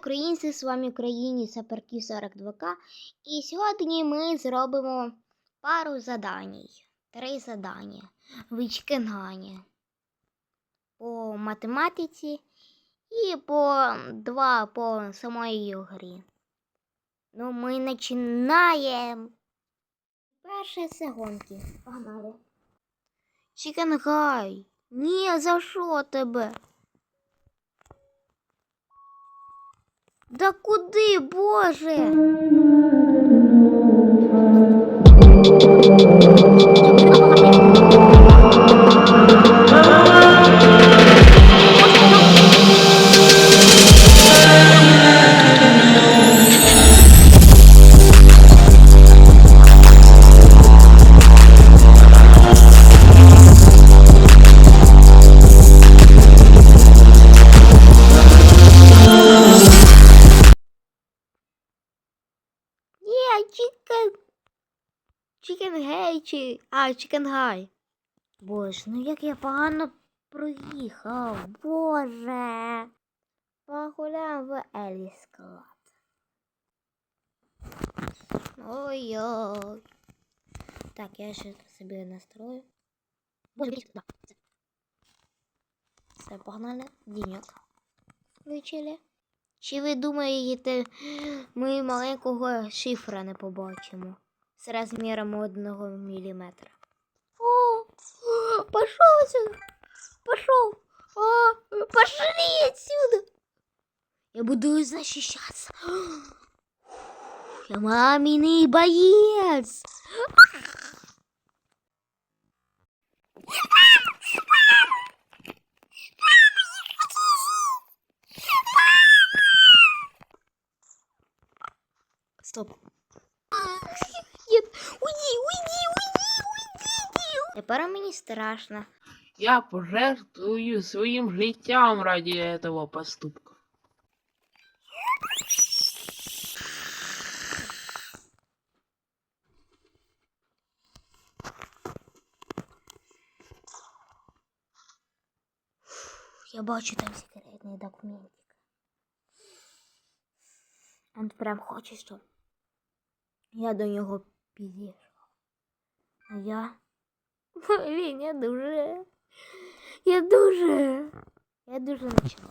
українці, з вами Україні Саперків 42К. І сьогодні ми зробимо пару задань. Три задання в Ічкенгані. По математиці і по два по самої грі. Ну, ми починаємо. Перше це. Погнали. Чікенгай. Ні, за що тебе? Да куди, Боже? Чікен гей чи. А, чікен гай. Боже, ну як я погано проїхав. Боже. Погуляємо в Еліс Клаб. Ой-ой. Так, я ще собі настрою. Боже, да. Все. Все, погнали. Діньок. Включили. Чи ви думаєте, ми маленького шифра не побачимо з розміром одного міліметра? О, пошел сюда! Пошел! О, пошли отсюда! Я буду защищаться. Я маминый боец! Стоп. Тепер мені страшно. Я пожертвую своим життям ради этого поступка. Я бачу там секретний документик. Он прям хоче, щоб я до нього підійшов. А я. Блін, я дуже. Я дуже. Я дуже нічого.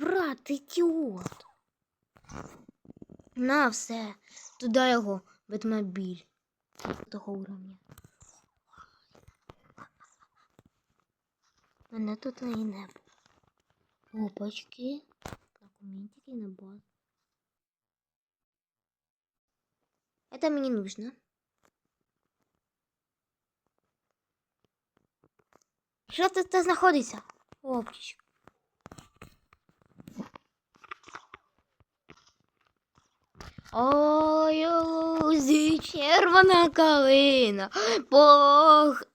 Брат, ідіот. На все. Туди його бетмобіль. Того уровня. Мене тут не було. Опачки. Документики на базу. Это мне нужно. Що тут та знаходиться? Ой, лузі червона калина. Бог.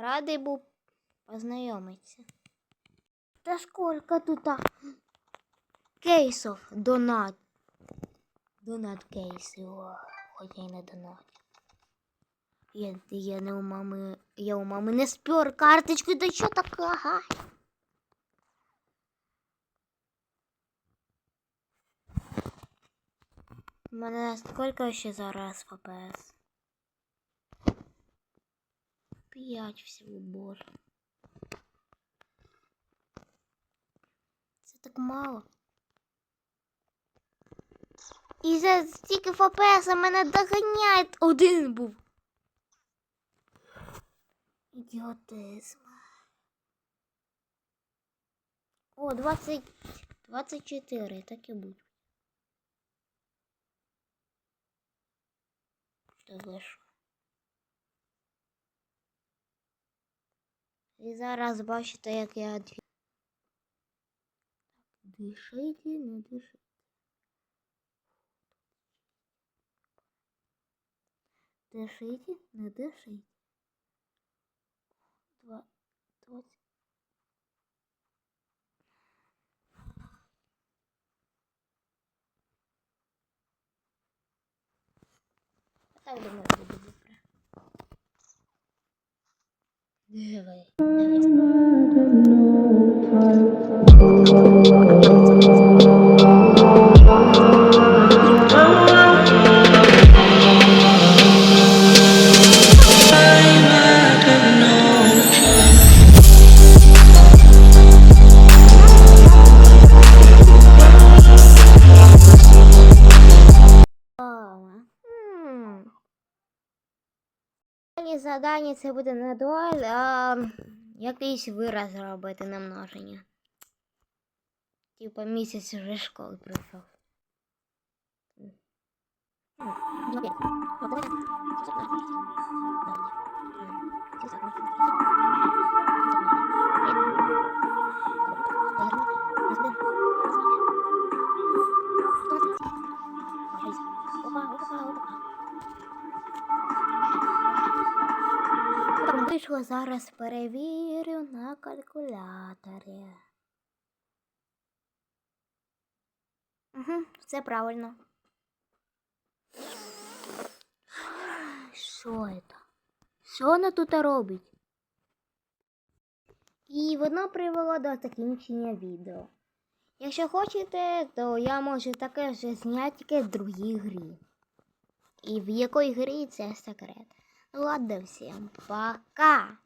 Радий був познайомитися. Да сколько тут кейсов донат. Донат кейси, о, хотя и не донат. Я, я не у мами, я у мами не спер карточку, да что такое? У мене сколько ще зараз ФПС? П'ять всього, боже. Це так мало. І за стільки ФПС мене доганяють. Один був. Ідіотизм. О, 20... 24, так і будь. Що за І зараз бачите, як я дві. Дишайте, не дишайте. Дишите, не дишайте. Два, двадцять. Так думаю, буде добре. Диви, Завдання це буде не дуель, а якийсь вираз робити на множення. Типа місяць вже школи пройшов. Давай Так, зараз перевірю на калькуляторі. Угу, все правильно. Що це? Що вона тут робить? І воно привело до закінчення відео. Якщо хочете, то я можу таке вже зняти тільки в другій грі. І в якій грі це секрет. Ладно всем пока!